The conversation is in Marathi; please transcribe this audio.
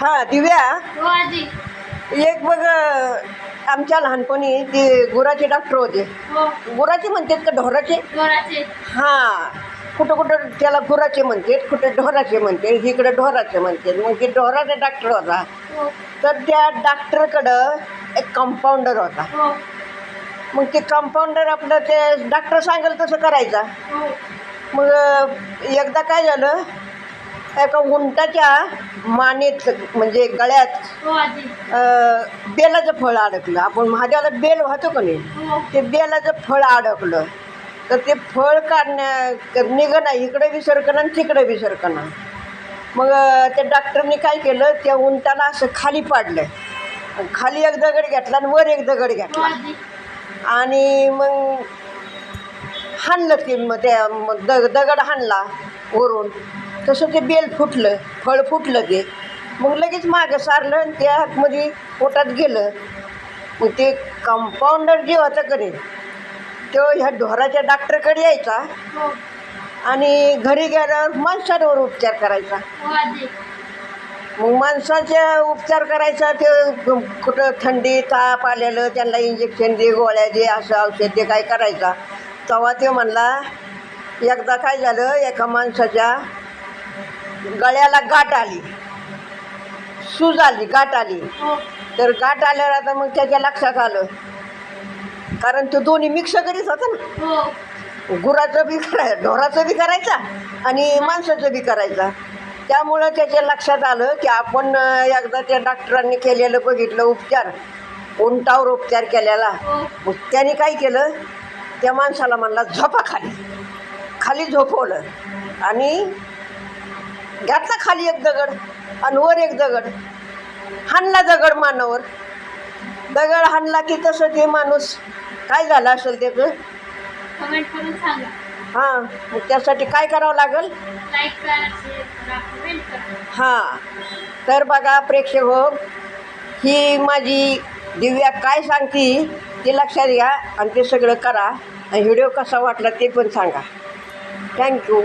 हा दिव्या. हो आजी. एक बघ आमच्या लहानपणी ते गुराचे डॉक्टर होते. हो. गुराचे म्हणतात का ढोराचे? जोराचे हां. कुठं कुठं त्याला गुराचे म्हणतात कुठं ढोराचे म्हणतात इकडे ढोराचे म्हणतात. मग ते ढोराचा डॉक्टर होता. हो. तर त्या डॉक्टरकडं एक कंपाऊंडर होता. हो. मग ते कंपाऊंडर आपलं ते डॉक्टर सांगेल तसं करायचा. हो. मग एकदा काय झालं एका उंटाच्या मानेत म्हणजे गळ्यात हो अं, बेलाचं फळ अडकलं. आपण महादेवाला बेल वाहतो का नाही? हो. ते बेलाचं फळ अडकलं. तर ते फळ काढण्या निघणं इकडे विसरकणं आणि तिकडे विसरकणं. मग अं, त्या डॉक्टरनी काय केलं? त्या उंटाला असं खाली पाडलं. खाली एक दगड घेतला आणि वर एक दगड हो घेतला. आणि मग हाणलं ते मग त्या मग दग दगड हाणला वरून. तसं ते बेल फुटलं फळ फुटलं ते. मग लगेच मागं सारलं आणि त्या आतमध्ये पोटात गेलं. मग ते कंपाऊंडर जे होतं का नाही तो ह्या ढोराच्या डॉक्टरकडे यायचा. हो. आणि घरी गेल्यावर माणसांवर उपचार करायचा. हो मग माणसाचे उपचार करायचा ते कुठं थंडी ताप आलेलं त्यांना इंजेक्शन दे गोळ्या दे असं औषध दे काय करायचा. तेव्हा ते म्हणला एकदा काय झालं एका माणसाच्या गळ्याला गाठ आली. सूज आली गाठ आली. तर गाठ आल्यावर आता मग त्याच्या लक्षात आलं. कारण तो दोन्ही मिक्स करीत होता ना. हो. गुराचं बी कराय ढोराचं बी करायचा आणि माणसाचं बी करायचा. त्यामुळं त्याच्या लक्षात आलं की आपण एकदा त्या डॉक्टरांनी केलेलं बघितलं उपचार. उंटावर उपचार केलेला. हो. मग त्याने काय केलं? त्या माणसाला म्हणला झोपा खाली. खाली झोपवलं. आणि घातला खाली एक दगड आणि वर एक दगड. हाणला दगड मानावर. दगड हाणला की तसं ते माणूस काय झालं असेल त्याचं? कमेंट करून सांगा. हां मग त्यासाठी काय करावं लागेल? हां तर बघा प्रेक्षक हो ही माझी दिव्या काय सांगती ते लक्षात घ्या आणि ते सगळं करा. आणि व्हिडिओ कसा वाटला ते पण सांगा. थँक्यू